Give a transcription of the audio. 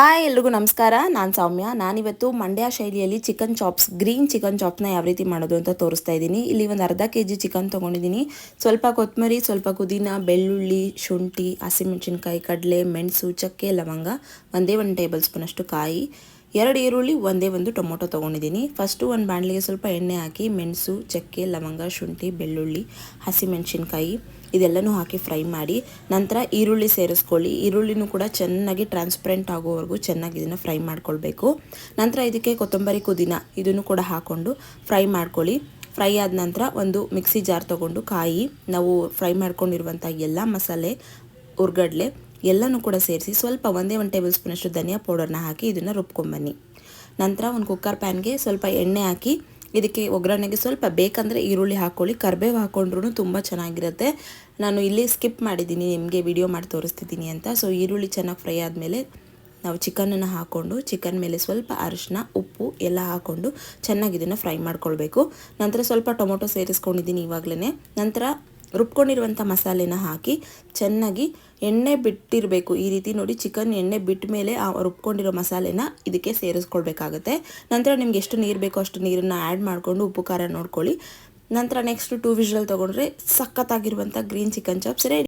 Hi ಎಲ್ರಿಗೂ ನಮಸ್ಕಾರ. ನಾನು ಸೌಮ್ಯ. ನಾನಿವತ್ತು ಮಂಡ್ಯ ಶೈಲಿಯಲ್ಲಿ ಚಿಕನ್ ಚಾಪ್ಸ್, ಗ್ರೀನ್ ಚಿಕನ್ ಚಾಪ್ಸ್ನ ಯಾವ ರೀತಿ ಮಾಡೋದು ಅಂತ ತೋರಿಸ್ತಾ ಇದ್ದೀನಿ. ಇಲ್ಲಿ ಒಂದು ಅರ್ಧ ಕೆ ಜಿ ಚಿಕನ್ ತೊಗೊಂಡಿದ್ದೀನಿ. ಸ್ವಲ್ಪ ಕೊತ್ತಂಬರಿ, ಸ್ವಲ್ಪ ಪುದೀನ, ಬೆಳ್ಳುಳ್ಳಿ, ಶುಂಠಿ, ಹಸಿಮೆಣಸಿನ್ಕಾಯಿ, ಕಡಲೆ, ಮೆಣಸು, ಚಕ್ಕೆ, ಲವಂಗ, ಒಂದೇ ಒಂದು ಟೇಬಲ್ ಸ್ಪೂನಷ್ಟು ಕಾಯಿ. ಎರಡು ಈರುಳ್ಳಿ, ಒಂದೇ ಒಂದು ಟೊಮೊಟೊ ತೊಗೊಂಡಿದ್ದೀನಿ. ಫಸ್ಟು ಒಂದು ಬಾಣಲಿಗೆ ಸ್ವಲ್ಪ ಎಣ್ಣೆ ಹಾಕಿ, ಮೆಣಸು, ಚಕ್ಕೆ, ಲವಂಗ, ಶುಂಠಿ, ಬೆಳ್ಳುಳ್ಳಿ, ಹಸಿಮೆಣಸಿನ್ಕಾಯಿ ಇದೆಲ್ಲನೂ ಹಾಕಿ ಫ್ರೈ ಮಾಡಿ, ನಂತರ ಈರುಳ್ಳಿ ಸೇರಿಸ್ಕೊಳ್ಳಿ. ಈರುಳ್ಳಿನೂ ಕೂಡ ಚೆನ್ನಾಗಿ ಟ್ರಾನ್ಸ್ಪರೆಂಟ್ ಆಗೋವರೆಗೂ ಚೆನ್ನಾಗಿ ಇದನ್ನು ಫ್ರೈ ಮಾಡ್ಕೊಳ್ಬೇಕು. ನಂತರ ಇದಕ್ಕೆ ಕೊತ್ತಂಬರಿ ಕುದಿನ ಇದನ್ನು ಕೂಡ ಹಾಕ್ಕೊಂಡು ಫ್ರೈ ಮಾಡ್ಕೊಳ್ಳಿ. ಫ್ರೈ ಆದ ನಂತರ ಒಂದು ಮಿಕ್ಸಿ ಜಾರ್ ತೊಗೊಂಡು ಕಾಯಿ, ನಾವು ಫ್ರೈ ಮಾಡ್ಕೊಂಡಿರುವಂಥ ಎಲ್ಲ ಮಸಾಲೆ, ಉರ್ಗಡ್ಲೆ ಎಲ್ಲನೂ ಕೂಡ ಸೇರಿಸಿ ಸ್ವಲ್ಪ ಒಂದೇ ಒಂದು ಟೇಬಲ್ ಸ್ಪೂನಷ್ಟು ಧನಿಯಾ ಪೌಡರ್ನ ಹಾಕಿ ಇದನ್ನು ರುಬ್ಕೊಂಬನ್ನಿ ನಂತರ ಒಂದು ಕುಕ್ಕರ್ ಪ್ಯಾನ್ಗೆ ಸ್ವಲ್ಪ ಎಣ್ಣೆ ಹಾಕಿ ಇದಕ್ಕೆ ಒಗ್ಗರಣೆಗೆ ಸ್ವಲ್ಪ ಬೇಕಂದರೆ ಈರುಳ್ಳಿ ಹಾಕ್ಕೊಳ್ಳಿ ಕರ್ಬೇವು ಹಾಕ್ಕೊಂಡ್ರೂ ತುಂಬ ಚೆನ್ನಾಗಿರುತ್ತೆ. ನಾನು ಇಲ್ಲಿ ಸ್ಕಿಪ್ ಮಾಡಿದ್ದೀನಿ, ನಿಮಗೆ ವಿಡಿಯೋ ಮಾಡಿ ತೋರಿಸ್ತಿದ್ದೀನಿ ಅಂತ. ಸೊ ಈರುಳ್ಳಿ ಚೆನ್ನಾಗಿ ಫ್ರೈ ಆದಮೇಲೆ ನಾವು ಚಿಕನನ್ನು ಹಾಕ್ಕೊಂಡು ಚಿಕನ್ ಮೇಲೆ ಸ್ವಲ್ಪ ಅರಿಶಿನ ಉಪ್ಪು ಎಲ್ಲ ಹಾಕ್ಕೊಂಡು ಚೆನ್ನಾಗಿ ಇದನ್ನು ಫ್ರೈ ಮಾಡ್ಕೊಳ್ಬೇಕು. ನಂತರ ಸ್ವಲ್ಪ ಟೊಮೊಟೊ ಸೇರಿಸ್ಕೊಂಡಿದ್ದೀನಿ ಇವಾಗಲೇ ನಂತರ ರುಬ್ಕೊಂಡಿರುವಂಥ ಮಸಾಲೆನ ಹಾಕಿ ಚೆನ್ನಾಗಿ ಎಣ್ಣೆ ಬಿಟ್ಟಿರಬೇಕು. ಈ ರೀತಿ ನೋಡಿ ಚಿಕನ್ ಎಣ್ಣೆ ಬಿಟ್ಟ ಮೇಲೆ ಆ ರುಬ್ಕೊಂಡಿರೋ ಮಸಾಲೆನ ಇದಕ್ಕೆ ಸೇರಿಸ್ಕೊಳ್ಬೇಕಾಗತ್ತೆ ನಂತರ ನಿಮ್ಗೆ ಎಷ್ಟು ನೀರು ಬೇಕೋ ಅಷ್ಟು ನೀರನ್ನು ಆ್ಯಡ್ ಮಾಡಿಕೊಂಡು ಉಪ್ಪು, ಖಾರ ನೋಡ್ಕೊಳ್ಳಿ. ನಂತರ ನೆಕ್ಸ್ಟ್ ಟೂ ವಿಷಲ್ ತೊಗೊಂಡ್ರೆ ಸಖತ್ತಾಗಿರುವಂಥ ಗ್ರೀನ್ ಚಿಕನ್ ಚಾಪ್ಸ್ ರೆಡಿ.